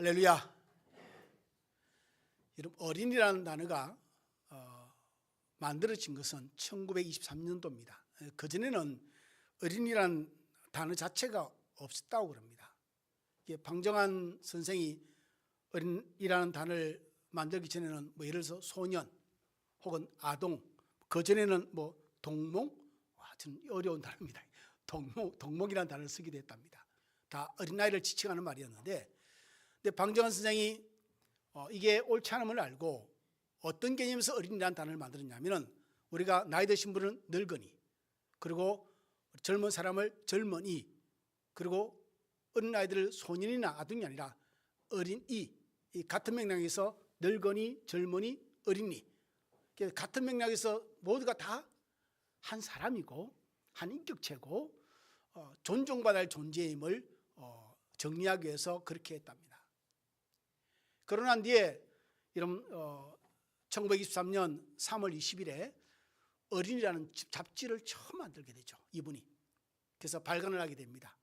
할렐루야. 여러분 어린이라는 단어가 어, 만들어진 것은 1923년도입니다. 그 전에는 어린이라는 단어 자체가 없었다고 그럽니다. 방정환 선생이 어린이라는 단어를 만들기 전에는 뭐 예를 들어서 소년 혹은 아동 그 전에는 뭐 동몽 와, 참 어려운 단어입니다. 동목 동목이라는 단어를 쓰기도 했답니다. 다 어린아이를 지칭하는 말이었는데 근데 방정환 선생이 어, 이게 옳지 않음을 알고 어떤 개념에서 어린이라는 단어를 만들었냐면은 우리가 나이 드신 분은 늙은이 그리고 젊은 사람을 젊은이 그리고 어린 아이들을 소년이나 아동이 아니라 어린이 이 같은 맥락에서 늙은이 젊은이 어린이 같은 맥락에서 모두가 다 한 사람이고 한 인격체고 어, 존중받아야 할 존재임을 어, 정리하기 위해서 그렇게 했답니다. 그러나 뒤에 이런 어, 1923년 3월 20일에 어린이라는 잡지를 처음 만들게 되죠. 이분이. 그래서 발간을 하게 됩니다.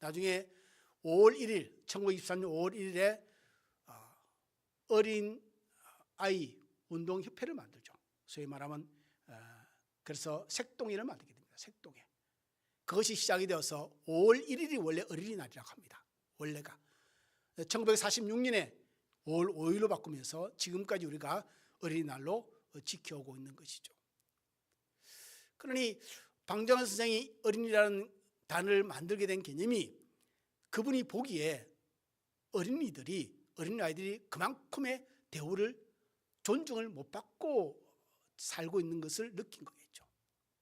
나중에 5월 1일, 1923년 5월 1일에 어린 아이 운동 협회를 만들죠. 소위 말하면 어, 그래서 색동회를 만들게 됩니다. 색동회. 그것이 시작이 되어서 5월 1일이 원래 어린이날이라고 합니다. 원래가 1946년에 5월 5일로 바꾸면서 지금까지 우리가 어린이날로 지켜오고 있는 것이죠. 그러니 방정환 선생이 어린이라는 단어를 만들게 된 개념이 그분이 보기에 어린이들이 어린아이들이 그만큼의 대우를 존중을 못 받고 살고 있는 것을 느낀 거겠죠.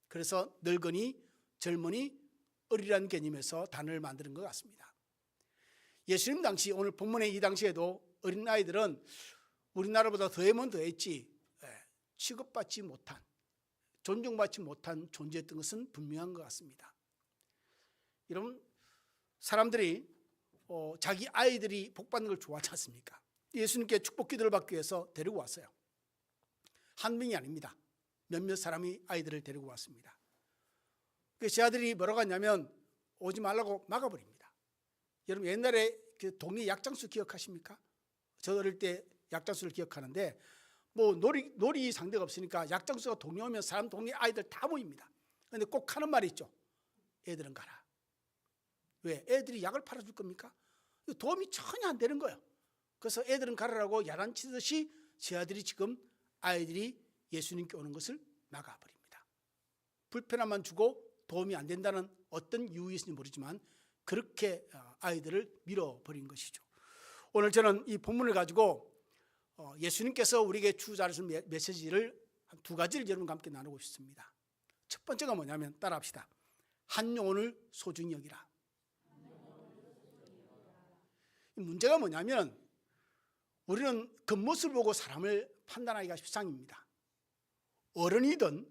그래서 늙은이, 젊은이, 어리라는 개념에서 단어를 만드는 것 같습니다. 예수님 당시 오늘 본문의 이 당시에도 어린 아이들은 우리나라보다 더하면 더했지 예, 취급받지 못한 존중받지 못한 존재였던 것은 분명한 것 같습니다. 이런 사람들이 어, 자기 아이들이 복받는 걸 좋아하지 않습니까? 예수님께 축복 기도를 받기 위해서 데리고 왔어요. 한 명이 아닙니다. 몇몇 사람이 아이들을 데리고 왔습니다. 그 제 아들이 뭐라고 하냐면 오지 말라고 막아버립니다. 여러분 옛날에 그 동네 약장수 기억하십니까? 저 어릴 때 약장수를 기억하는데 뭐 놀이 놀이 상대가 없으니까 약장수가 동네 오면 사람 동네 아이들 다 모입니다. 그런데 꼭 하는 말이 있죠. 애들은 가라. 왜? 애들이 약을 팔아줄 겁니까? 도움이 전혀 안 되는 거예요. 그래서 애들은 가라라고 야단치듯이 제 아들이 지금 아이들이 예수님께 오는 것을 막아버립니다. 불편함만 주고 도움이 안 된다는 어떤 이유였는지 모르지만 그렇게 아이들을 밀어버린 것이죠. 오늘 저는 이 본문을 가지고 어, 예수님께서 우리에게 주자르신 메시지를 한두 가지를 여러분과 함께 나누고 싶습니다. 첫 번째가 뭐냐면 따라합시다. 한 영혼을 소중히 여기라. 문제가 뭐냐면 우리는 겉모습을 보고 사람을 판단하기가 십상입니다. 어른이든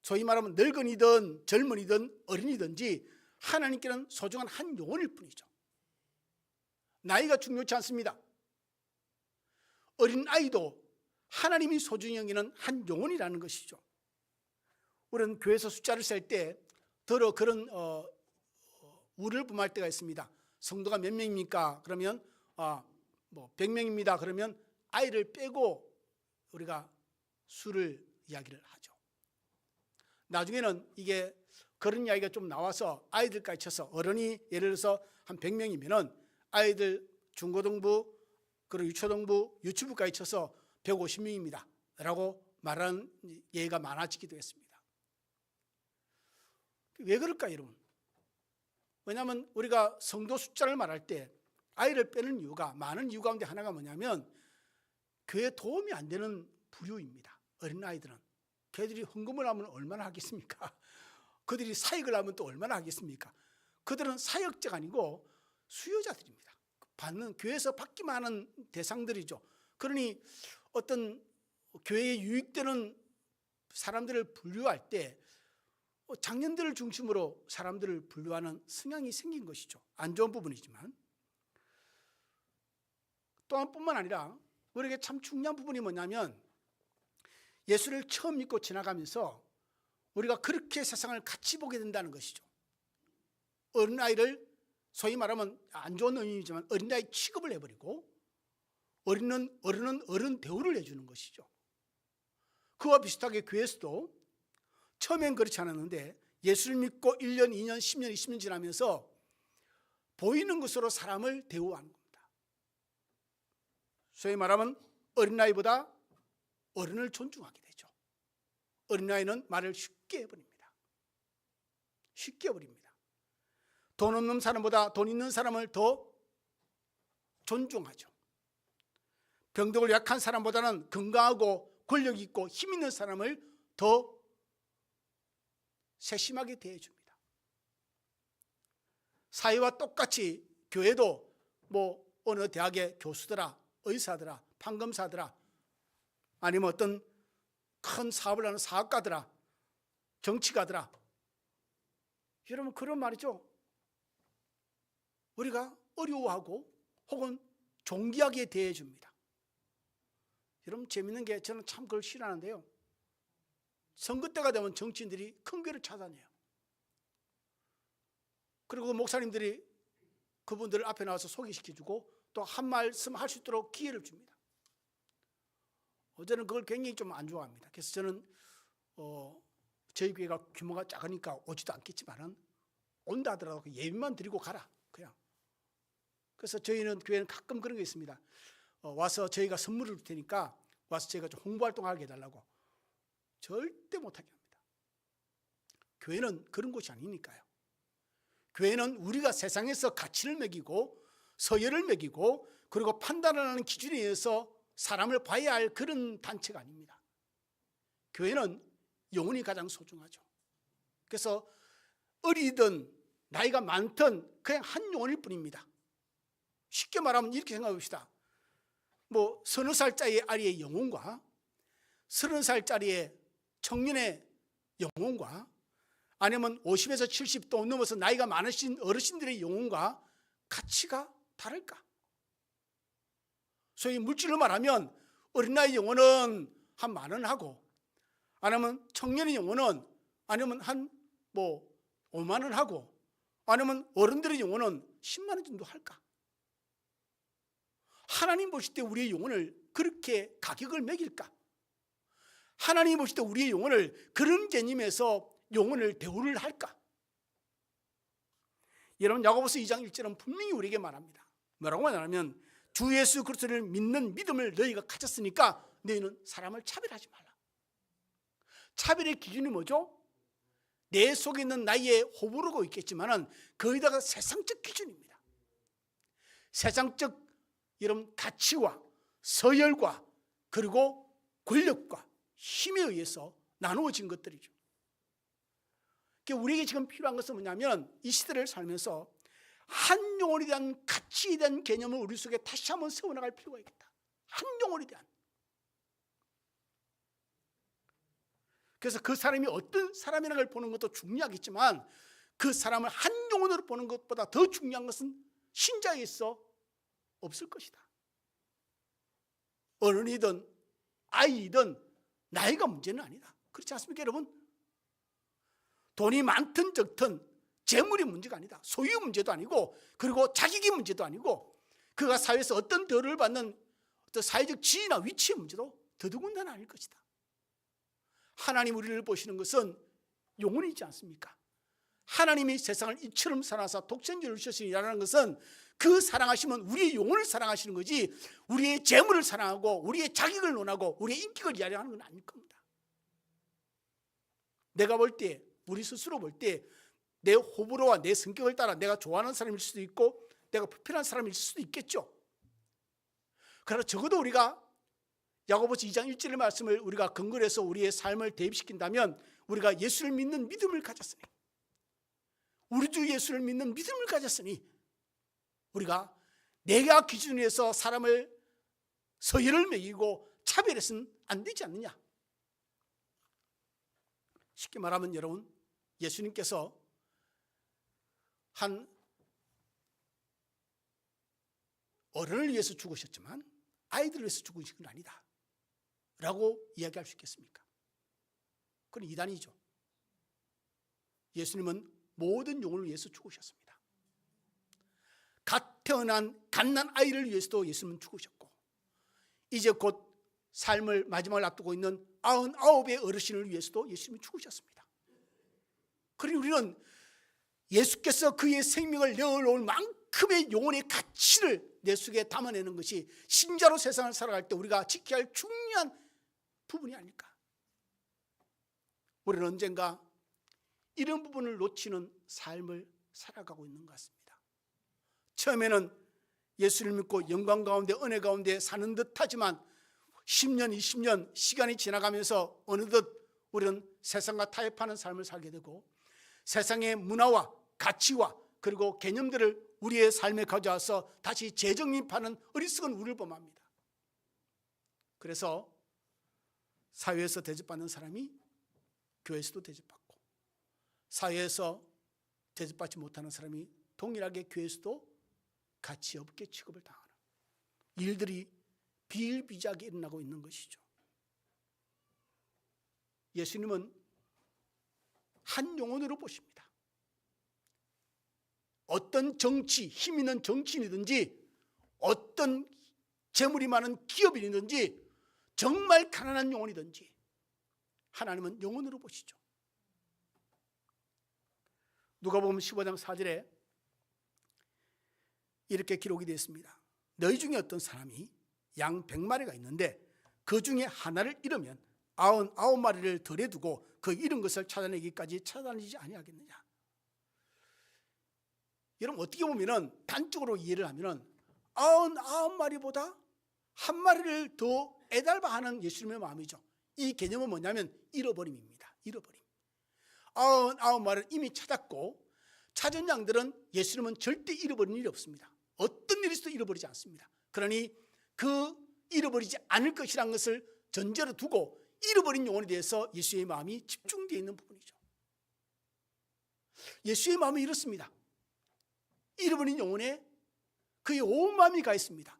소위 말하면 늙은이든 젊은이든 어린이든지 하나님께는 소중한 한 영혼일 뿐이죠. 나이가 중요치 않습니다. 어린 아이도 하나님이 소중히 여기는 한 영혼이라는 것이죠. 우리는 교회에서 숫자를 셀 때 더러 그런 어, 어, 우를 뿜할 때가 있습니다. 성도가 몇 명입니까? 그러면 아, 뭐 100명입니다. 그러면 아이를 빼고 우리가 수를 이야기를 하죠. 나중에는 이게 그런 이야기가 좀 나와서 아이들까지 쳐서 어른이 예를 들어서 한 100명이면은 아이들 중고등부 그리고 유초등부 유치부까지 쳐서 150명입니다. 라고 말하는 예가 많아지기도 했습니다. 왜 그럴까 여러분? 왜냐하면 우리가 성도 숫자를 말할 때 아이를 빼는 이유가 많은 이유 가운데 하나가 뭐냐면 교회 도움이 안 되는 부류입니다. 어린 아이들은 걔들이 헌금을 하면 얼마나 하겠습니까? 그들이 사역을 하면 또 얼마나 하겠습니까? 그들은 사역자가 아니고 수요자들입니다. 받는 교회에서 받기만 하는 대상들이죠. 그러니 어떤 교회에 유익되는 사람들을 분류할 때 장년들을 중심으로 사람들을 분류하는 성향이 생긴 것이죠. 안 좋은 부분이지만 또한 뿐만 아니라 우리에게 참 중요한 부분이 뭐냐면 예수를 처음 믿고 지나가면서 우리가 그렇게 세상을 같이 보게 된다는 것이죠. 어린아이를 소위 말하면 안 좋은 의미이지만 어린아이 취급을 해버리고 어린은 어른은 어른 대우를 해주는 것이죠. 그와 비슷하게 교회에서도 처음엔 그렇지 않았는데 예수를 믿고 1년, 2년, 10년, 20년 지나면서 보이는 것으로 사람을 대우하는 겁니다. 소위 말하면 어린아이보다 어른을 존중하게 되죠. 어린아이는 말을 쉽게 해버립니다. 쉽게 해버립니다. 돈 없는 사람보다 돈 있는 사람을 더 존중하죠. 병덕을 약한 사람보다는 건강하고 권력 있고 힘 있는 사람을 더 세심하게 대해줍니다. 사회와 똑같이 교회도 뭐 어느 대학의 교수더라, 의사더라, 판검사더라, 아니면 어떤 큰 사업을 하는 사업가더라, 정치가더라. 여러분 그런 말이죠. 우리가 어려워하고 혹은 존귀하게 대해 줍니다. 여러분 재밌는 게 저는 참 그걸 싫어하는데요. 선거 때가 되면 정치인들이 큰 교회를 찾아내요. 그리고 목사님들이 그분들 앞에 나와서 소개시켜주고 또 한 말씀 할 수 있도록 기회를 줍니다. 어, 저는 그걸 굉장히 좀 안 좋아합니다. 그래서 저는 어, 저희 교회가 규모가 작으니까 오지도 않겠지만은 온다 하더라도 그 예비만 드리고 가라 그냥. 그래서 저희는 교회는 가끔 그런 게 있습니다. 어, 와서 저희가 선물을 줄 테니까 와서 저희가 좀 홍보 활동하게 해달라고 절대 못하게 합니다. 교회는 그런 곳이 아니니까요. 교회는 우리가 세상에서 가치를 매기고 서열을 매기고 그리고 판단하는 기준에 의해서 사람을 봐야 할 그런 단체가 아닙니다. 교회는 영혼이 가장 소중하죠. 그래서 어리든 나이가 많든 그냥 한 영혼일 뿐입니다. 쉽게 말하면 이렇게 생각해 봅시다. 뭐 서너 살짜리 아이의 영혼과 서른 살짜리의 청년의 영혼과 아니면 50에서 70도 넘어서 나이가 많으신 어르신들의 영혼과 가치가 다를까? 소위 물질로 말하면 어린아이 영혼은 한 만원 하고 아니면 청년의 영혼은 아니면 한뭐 5만 원 하고 아니면 어른들의 영혼은 10만 원 정도 할까? 하나님 보실 때 우리의 영혼을 그렇게 가격을 매길까? 하나님 보실 때 우리의 영혼을 그런 개념에서 영혼을 대우를 할까? 여러분 야고보서 2장 1절은 분명히 우리에게 말합니다. 뭐라고 말하냐면 주 예수 그리스도를 믿는 믿음을 너희가 가졌으니까 너희는 사람을 차별하지 말라. 차별의 기준이 뭐죠? 내 속에 있는 나의 호불호가 있겠지만은 거기다가 세상적 기준입니다. 세상적 이런 가치와 서열과 그리고 권력과 힘에 의해서 나누어진 것들이죠. 그러니까 우리에게 지금 필요한 것은 뭐냐면 이 시대를 살면서 한 영혼에 대한 가치에 대한 개념을 우리 속에 다시 한번 세워나갈 필요가 있겠다. 한 영혼에 대한. 그래서 그 사람이 어떤 사람이라는 걸 보는 것도 중요하겠지만 그 사람을 한 영혼으로 보는 것보다 더 중요한 것은 신자에 있어 없을 것이다. 어른이든 아이든 나이가 문제는 아니다. 그렇지 않습니까, 여러분? 돈이 많든 적든 재물이 문제가 아니다. 소유 문제도 아니고 그리고 자격이 문제도 아니고 그가 사회에서 어떤 대우를 받는 어떤 사회적 지위나 위치의 문제도 더더군다나 아닐 것이다. 하나님 우리를 보시는 것은 영혼이지 않습니까? 하나님이 세상을 이처럼 사랑하사 독생자를 주셨으니라는 것은 그 사랑하시면 우리의 영혼을 사랑하시는 거지 우리의 재물을 사랑하고 우리의 자격을 논하고 우리의 인격을 이야기하는 건 아닐 겁니다. 내가 볼 때 우리 스스로 볼 때 내 호불호와 내 성격을 따라 내가 좋아하는 사람일 수도 있고 내가 불편한 사람일 수도 있겠죠. 그러나 적어도 우리가 야고보서 2장 1절의 말씀을 우리가 근거로 해서 우리의 삶을 대입시킨다면 우리가 예수를 믿는 믿음을 가졌으니 우리 주 예수를 믿는 믿음을 가졌으니 우리가 내가 기준에서 사람을 서열을 매기고 차별해서는 안 되지 않느냐. 쉽게 말하면 여러분 예수님께서 한 어른을 위해서 죽으셨지만 아이들을 위해서 죽으신 건 아니다. 라고 이야기할 수 있겠습니까? 그건 이단이죠. 예수님은 모든 영혼을 위해서 죽으셨습니다. 태어난 갓난 아이를 위해서도 예수님은 죽으셨고 이제 곧 삶을 마지막을 앞두고 있는 아흔아홉의 어르신을 위해서도 예수님이 죽으셨습니다. 그러니 우리는 예수께서 그의 생명을 내어놓을 만큼의 영혼의 가치를 내 속에 담아내는 것이 신자로 세상을 살아갈 때 우리가 지켜야 할 중요한 부분이 아닐까. 우리는 언젠가 이런 부분을 놓치는 삶을 살아가고 있는 것 같습니다. 처음에는 예수를 믿고 영광 가운데 은혜 가운데 사는 듯 하지만 10년, 20년 시간이 지나가면서 어느덧 우리는 세상과 타협하는 삶을 살게 되고 세상의 문화와 가치와 그리고 개념들을 우리의 삶에 가져와서 다시 재정립하는 어리석은 우리를 범합니다. 그래서 사회에서 대접받는 사람이 교회에서도 대접받고 사회에서 대접받지 못하는 사람이 동일하게 교회에서도 가치 없게 취급을 당하는 일들이 비일비재하게 일어나고 있는 것이죠. 예수님은 한 영혼으로 보십니다. 어떤 정치, 힘 있는 정치인이든지 어떤 재물이 많은 기업인이든지 정말 가난한 영혼이든지 하나님은 영혼으로 보시죠. 누가 보면 15장 4절에 이렇게 기록이 되어 있습니다. 너희 중에 어떤 사람이 양 100마리가 있는데 그 중에 하나를 잃으면 아흔 아홉 마리를 덜에 두고 그 잃은 것을 찾아내기까지 찾아내지 아니하겠느냐. 여러분 어떻게 보면은 단적으로 이해를 하면은 아흔 아홉 마리보다 한 마리를 더 애달바하는 예수님의 마음이죠. 이 개념은 뭐냐면 잃어버림입니다. 잃어버림. 아흔 아홉 마리를 이미 찾았고 찾은 양들은 예수님은 절대 잃어버린 일이 없습니다. 어떤 있어도 잃어버리지 않습니다. 그러니 그 잃어버리지 않을 것이라는 것을 전제로 두고 잃어버린 영혼에 대해서 예수의 마음이 집중되어 있는 부분이죠. 예수의 마음이 이렇습니다. 잃어버린 영혼에 그의 온 마음이 가 있습니다.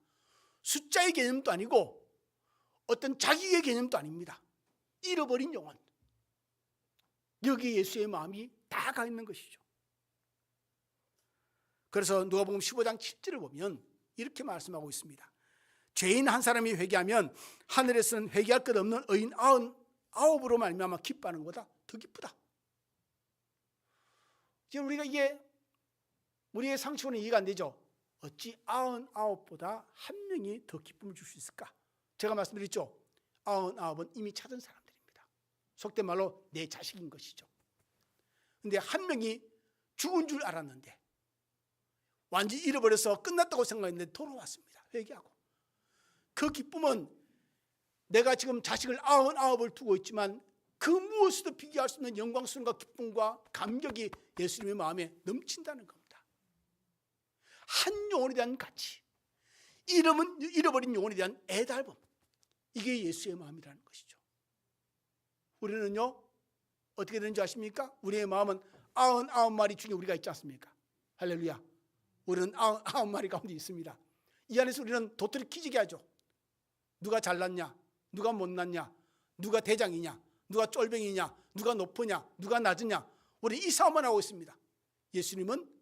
숫자의 개념도 아니고 어떤 자기의 개념도 아닙니다. 잃어버린 영혼. 여기 예수의 마음이 다 가 있는 것이죠. 그래서 누가복음 15장 7절을 보면 이렇게 말씀하고 있습니다. 죄인 한 사람이 회개하면 하늘에서는 회개할 것 없는 의인 아흔 아홉으로 말미암아 기뻐하는 것보다 더 기쁘다. 지금 우리가 이게 우리의 상식으로 이해가 안 되죠. 어찌 아흔 아홉보다 한 명이 더 기쁨을 줄 수 있을까? 제가 말씀드렸죠. 아흔 아홉은 이미 찾은 사람들입니다. 속된 말로 내 자식인 것이죠. 근데 한 명이 죽은 줄 알았는데 완전히 잃어버려서 끝났다고 생각했는데 돌아왔습니다. 회개하고. 그 기쁨은 내가 지금 자식을 아흔 아홉을 두고 있지만 그 무엇에도 비교할 수 없는 영광스러움과 기쁨과 감격이 예수님의 마음에 넘친다는 겁니다. 한 영혼에 대한 가치, 이름은 잃어버린 영혼에 대한 애달픔, 이게 예수의 마음이라는 것이죠. 우리는요 어떻게 되는지 아십니까? 우리의 마음은 아흔 아홉 마리 중에 우리가 있지 않습니까? 할렐루야. 우리는 아홉 마리 가운데 있습니다. 이 안에서 우리는 도토리 키지게 하죠. 누가 잘났냐? 누가 못났냐? 누가 대장이냐? 누가 쫄병이냐? 누가 높으냐? 누가 낮으냐? 우리 이 싸움만 하고 있습니다. 예수님은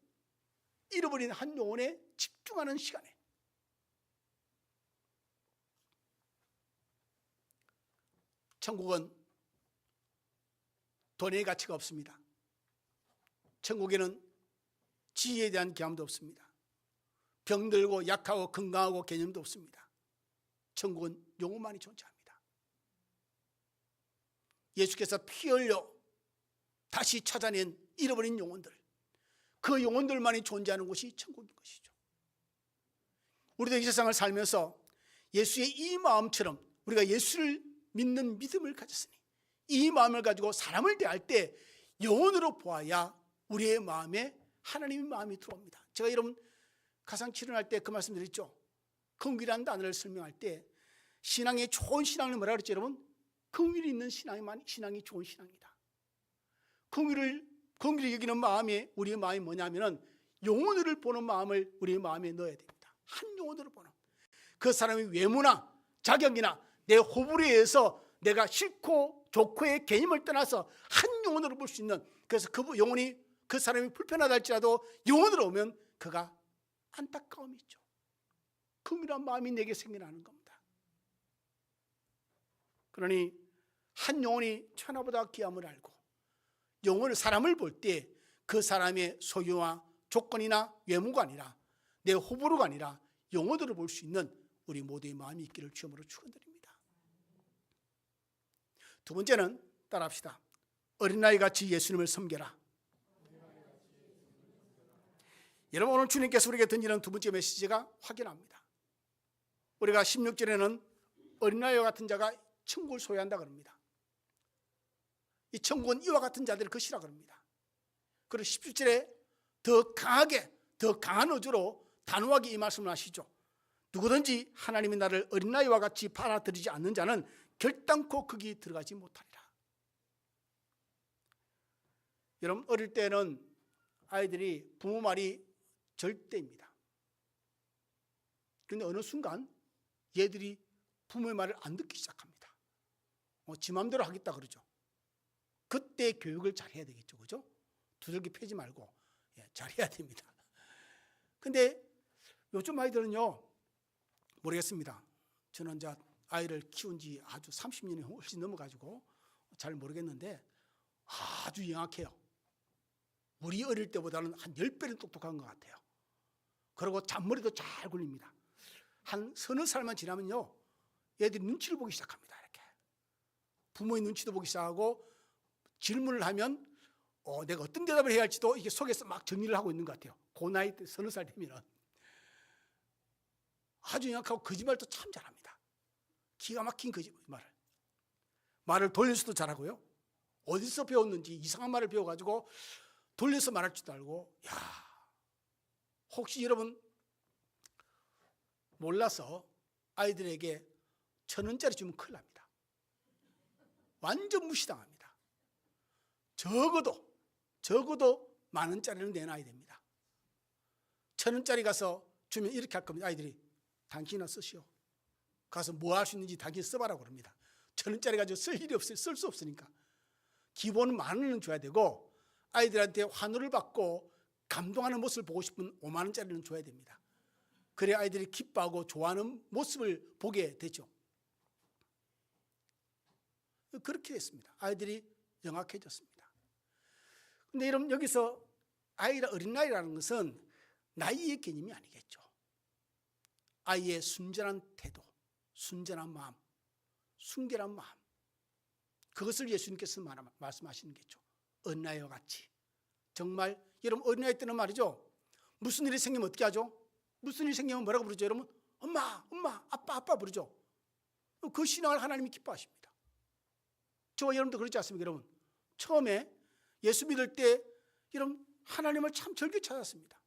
잃어버린 한 영혼에 집중하는 시간에 천국은 돈의 가치가 없습니다. 천국에는 지혜에 대한 개념도 없습니다. 병들고 약하고 건강하고 개념도 없습니다. 천국은 영혼만이 존재합니다. 예수께서 피 흘려 다시 찾아낸 잃어버린 영혼들, 그 영혼들만이 존재하는 곳이 천국인 것이죠. 우리도 이 세상을 살면서 예수의 이 마음처럼 우리가 예수를 믿는 믿음을 가졌으니 이 마음을 가지고 사람을 대할 때 영혼으로 보아야 우리의 마음에 하나님의 마음이 들어옵니다. 제가 여러분 가상 치료할 때 그 말씀 드렸죠. 긍휼이라는 단어를 설명할 때 신앙의 좋은 신앙을 뭐라 그랬죠, 여러분? 긍휼이 있는 신앙이만 신앙이 좋은 신앙이다. 긍휼을 긍휼히 여기는 마음이 우리의 마음이 뭐냐면은 영혼을 보는 마음을 우리의 마음에 넣어야 됩니다. 한 영혼으로 보는 그 사람의 외모나 자격이나 내 호불호에 의해서 내가 싫고 좋고의 개념을 떠나서 한 영혼으로 볼 수 있는 그래서 그 영혼이 그 사람이 불편하다 할지라도 영혼으로 오면 그가 안타까움이 있죠. 긍휼한 마음이 내게 생겨나는 겁니다. 그러니 한 영혼이 천하보다 귀함을 알고 영혼을 사람을 볼 때 그 사람의 소유와 조건이나 외모가 아니라 내 호불호가 아니라 영혼으로 볼수 있는 우리 모두의 마음이 있기를 주음으로 축원드립니다. 두 번째는 따라합시다. 어린아이 같이 예수님을 섬겨라. 여러분 오늘 주님께서 우리에게 던지는 두 번째 메시지가 확연합니다. 우리가 16절에는 어린아이와 같은 자가 천국을 소유한다 그럽니다. 이 천국은 이와 같은 자들의 것이라 그럽니다. 그리고 17절에 더 강하게 더 강한 어조로 단호하게 이 말씀을 하시죠. 누구든지 하나님이 나를 어린아이와 같이 받아들이지 않는 자는 결단코 거기 들어가지 못하리라. 여러분 어릴 때는 아이들이 부모 말이 절대입니다. 그런데 어느 순간 얘들이 부모의 말을 안 듣기 시작합니다. 어, 지 맘대로 하겠다 그러죠. 그때 교육을 잘 해야 되겠죠. 그죠? 두들기 패지 말고 예, 잘 해야 됩니다. 근데 요즘 아이들은요, 모르겠습니다. 저는 이제 아이를 키운 지 아주 30년이 훨씬 넘어가지고 잘 모르겠는데 아주 영악해요. 우리 어릴 때보다는 한 10배는 똑똑한 것 같아요. 그리고 잔머리도 잘 굴립니다. 한 서너 살만 지나면요, 얘들이 눈치를 보기 시작합니다. 이렇게. 부모의 눈치도 보기 시작하고 질문을 하면 어, 내가 어떤 대답을 해야 할지도 이게 속에서 막 정리를 하고 있는 것 같아요. 그 나이 때 서너 살 되면은 아주 영악하고 거짓말도 참 잘합니다. 기가 막힌 거짓말을. 말을 돌려서도 잘하고요. 어디서 배웠는지 이상한 말을 배워가지고 돌려서 말할 줄도 알고, 야 혹시 여러분 몰라서 아이들에게 천 원짜리 주면 큰일 납니다. 완전 무시당합니다. 적어도 적어도 만 원짜리는 내놔야 됩니다. 천 원짜리 가서 주면 이렇게 할 겁니다. 아이들이 당신이나 쓰시오. 가서 뭐 할 수 있는지 당신 써봐라 그럽니다. 천 원짜리 가지고 쓸 일이 없어요. 쓸 수 없으니까. 기본은 만 원은 줘야 되고 아이들한테 환호를 받고 감동하는 모습을 보고 싶은 5만 원짜리는 줘야 됩니다. 그래 아이들이 기뻐하고 좋아하는 모습을 보게 되죠. 그렇게 됐습니다. 아이들이 영악해졌습니다. 근데 여러분 여기서 아이라 어린아이라는 것은 나이의 개념이 아니겠죠. 아이의 순전한 태도, 순전한 마음, 순결한 마음. 그것을 예수님께서 말씀하시는 게죠. 어린아이와 같이. 정말 여러분 어린아이 때는 말이죠. 무슨 일이 생기면 어떻게 하죠? 무슨 일이 생기면 뭐라고 부르죠? 여러분 엄마, 엄마, 아빠, 아빠 부르죠. 그 신앙을 하나님이 기뻐하십니다. 저와 여러분도 그렇지 않습니까, 여러분? 처음에 예수 믿을 때 여러분 하나님을 참 절규 찾았습니다.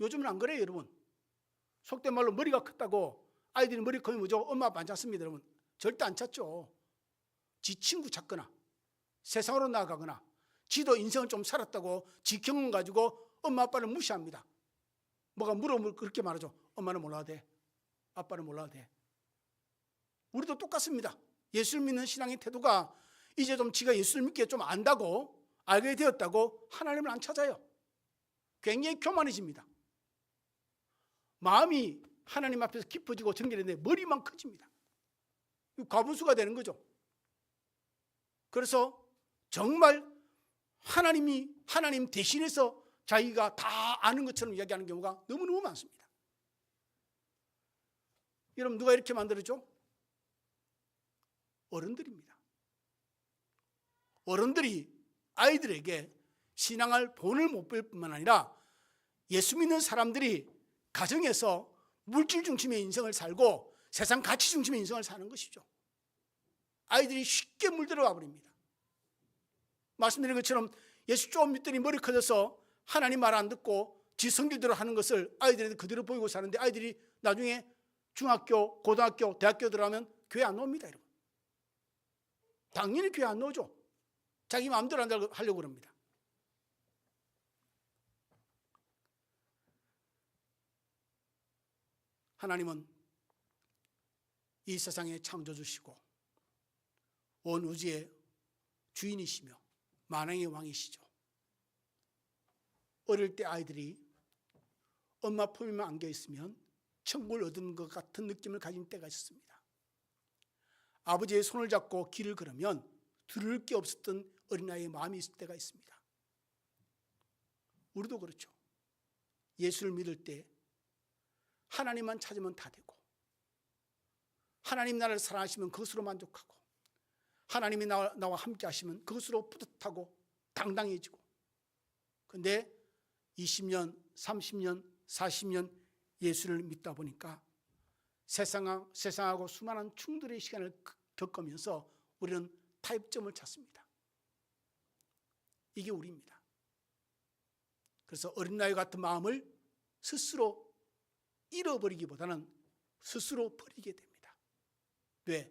요즘은 안 그래요, 여러분. 속된 말로 머리가 컸다고 아이들이 머리 크면 뭐죠? 엄마 아빠 안 찾습니다, 여러분. 절대 안 찾죠. 지 친구 찾거나 세상으로 나아가거나 지도 인생을 좀 살았다고 지 경험 가지고 엄마 아빠를 무시합니다. 뭐가 물어보면 그렇게 말하죠. 엄마는 몰라도 돼. 아빠는 몰라도 돼. 우리도 똑같습니다. 예수를 믿는 신앙의 태도가 이제 좀 지가 예수를 믿게 좀 안다고 알게 되었다고 하나님을 안 찾아요. 굉장히 교만해집니다. 마음이 하나님 앞에서 깊어지고 정결되는데 머리만 커집니다. 과분수가 되는 거죠. 그래서 정말 하나님이 하나님 대신해서 자기가 다 아는 것처럼 이야기하는 경우가 너무너무 많습니다. 여러분 누가 이렇게 만들었죠? 어른들입니다. 어른들이 아이들에게 신앙을 돈을 못벌 뿐만 아니라 예수 믿는 사람들이 가정에서 물질 중심의 인생을 살고 세상 가치 중심의 인생을 사는 것이죠. 아이들이 쉽게 물들어가 버립니다. 말씀드린 것처럼 예수 좀 믿더니 머리 커져서 하나님 말 안 듣고 지 성질대로 하는 것을 아이들한테 그대로 보이고 사는데 아이들이 나중에 중학교, 고등학교, 대학교 들어가면 교회 안 옵니다, 여러분. 당연히 교회 안 오죠. 자기 마음대로 하려고 그럽니다. 하나님은 이 세상에 창조주시고 온 우주의 주인이시며 만왕의 왕이시죠. 어릴 때 아이들이 엄마 품에만 안겨 있으면 천국을 얻은 것 같은 느낌을 가진 때가 있었습니다. 아버지의 손을 잡고 길을 걸으면 들을 게 없었던 어린아이의 마음이 있을 때가 있습니다. 우리도 그렇죠. 예수를 믿을 때 하나님만 찾으면 다 되고 하나님 나를 사랑하시면 그것으로 만족하고 하나님이 나와, 함께 하시면 그것으로 뿌듯하고 당당해지고 근데 20년, 30년, 40년 예수를 믿다 보니까 세상, 세상하고 수많은 충돌의 시간을 겪으면서 우리는 타협점을 찾습니다. 이게 우리입니다. 그래서 어린아이 같은 마음을 스스로 잃어버리기보다는 스스로 버리게 됩니다. 왜?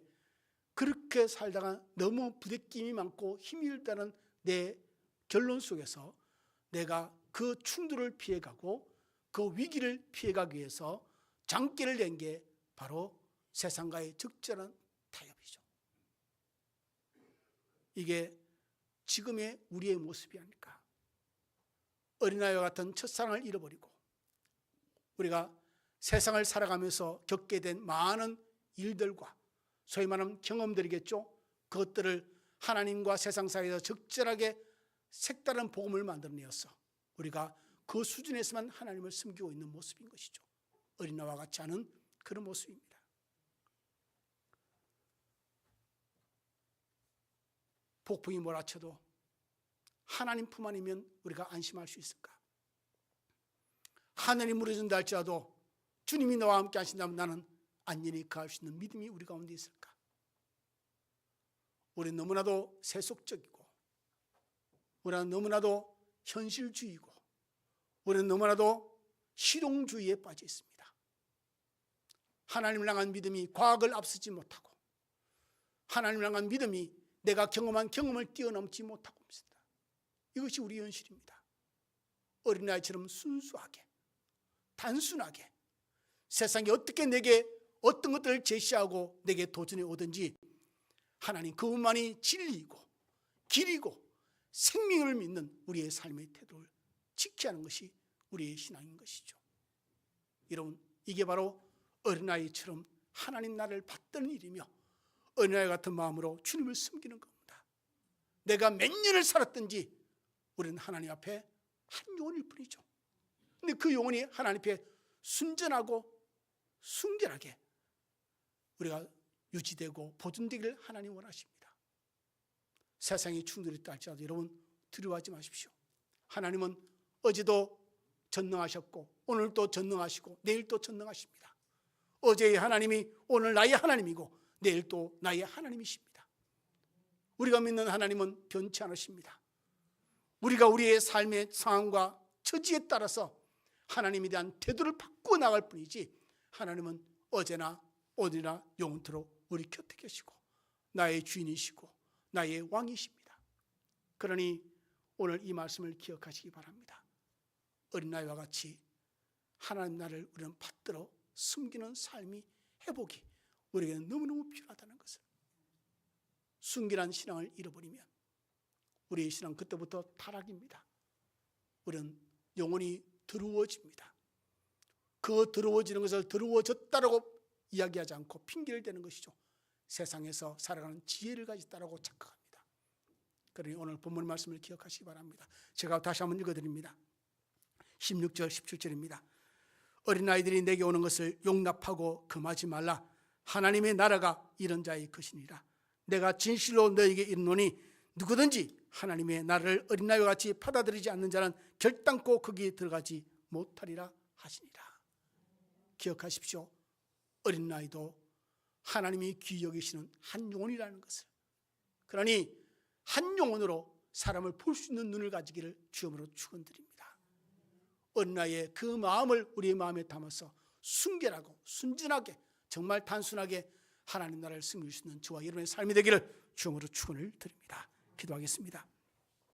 그렇게 살다가 너무 부대낌이 많고 힘이 일다는 내 결론 속에서 내가 그 충돌을 피해가고 그 위기를 피해가기 위해서 장기를 낸 게 바로 세상과의 적절한 타협이죠. 이게 지금의 우리의 모습이 아닐까. 어린아이와 같은 첫사랑을 잃어버리고 우리가 세상을 살아가면서 겪게 된 많은 일들과 소위 말하는 경험들이겠죠. 그것들을 하나님과 세상 사이에서 적절하게 색다른 복음을 만들어내었어. 우리가 그 수준에서만 하나님을 섬기고 있는 모습인 것이죠. 어린아와 같지 않은 그런 모습입니다. 폭풍이 몰아쳐도 하나님 품 안이면 우리가 안심할 수 있을까? 하늘이 무너진다 할지라도 주님이 나와 함께 하신다면 나는 안전히 가할 수 있는 믿음이 우리 가운데 있을까? 우리는 너무나도 세속적이고 우리는 너무나도 현실주의고 우리는 너무나도 실용주의에 빠져 있습니다. 하나님을 향한 믿음이 과학을 앞서지 못하고 하나님을 향한 믿음이 내가 경험한 경험을 뛰어넘지 못하고 있습니다. 이것이 우리 현실입니다. 어린아이처럼 순수하게 단순하게 세상이 어떻게 내게 어떤 것들을 제시하고 내게 도전해 오든지 하나님 그분만이 진리이고 길이고 생명을 믿는 우리의 삶의 태도를 지켜야 하는 것이 우리의 신앙인 것이죠. 여러분 이게 바로 어린아이처럼 하나님 나를 받던 일이며 어린아이 같은 마음으로 주님을 섬기는 겁니다. 내가 몇 년을 살았든지 우리는 하나님 앞에 한 영혼일 뿐이죠. 근데 그 영혼이 하나님 앞에 순전하고 순결하게 우리가 유지되고 보존되기를 하나님 원하십니다. 세상이 충돌이 있다 할지라도 여러분 두려워하지 마십시오. 하나님은 어제도 전능하셨고 오늘도 전능하시고 내일도 전능하십니다. 어제의 하나님이 오늘 나의 하나님이고 내일 또 나의 하나님이십니다. 우리가 믿는 하나님은 변치 않으십니다. 우리가 우리의 삶의 상황과 처지에 따라서 하나님에 대한 태도를 바꾸어 나갈 뿐이지 하나님은 어제나 오늘이나 영원토록 우리 곁에 계시고 나의 주인이시고 나의 왕이십니다. 그러니 오늘 이 말씀을 기억하시기 바랍니다. 어린아이와 같이 하나님 나를 우리는 받들어 숨기는 삶이 회복이 우리에게는 너무너무 필요하다는 것을 순결한 신앙을 잃어버리면 우리의 신앙 그때부터 타락입니다. 우리는 영혼이 더러워집니다. 그 더러워지는 것을 더러워졌다라고 이야기하지 않고 핑계를 대는 것이죠. 세상에서 살아가는 지혜를 가졌다라고 착각합니다. 그러니 오늘 본문 말씀을 기억하시기 바랍니다. 제가 다시 한번 읽어드립니다. 16절, 17절입니다. 어린아이들이 내게 오는 것을 용납하고 금하지 말라. 하나님의 나라가 이런 자의 것이니라. 내가 진실로 너에게 이르노니 누구든지 하나님의 나라를 어린아이와 같이 받아들이지 않는 자는 결단코 거기에 들어가지 못하리라 하시니라. 기억하십시오. 어린아이도 하나님이 귀히 여기시는 한 영혼이라는 것을. 그러니 한 영혼으로 사람을 볼 수 있는 눈을 가지기를 주음으로 축원드립니다. 어린아이의 그 마음을 우리의 마음에 담아서 순결하고 순진하게 정말 단순하게 하나님 나라를 섬길 수 있는 저와 여러분의 삶이 되기를 주음으로 축원을 드립니다. 기도하겠습니다.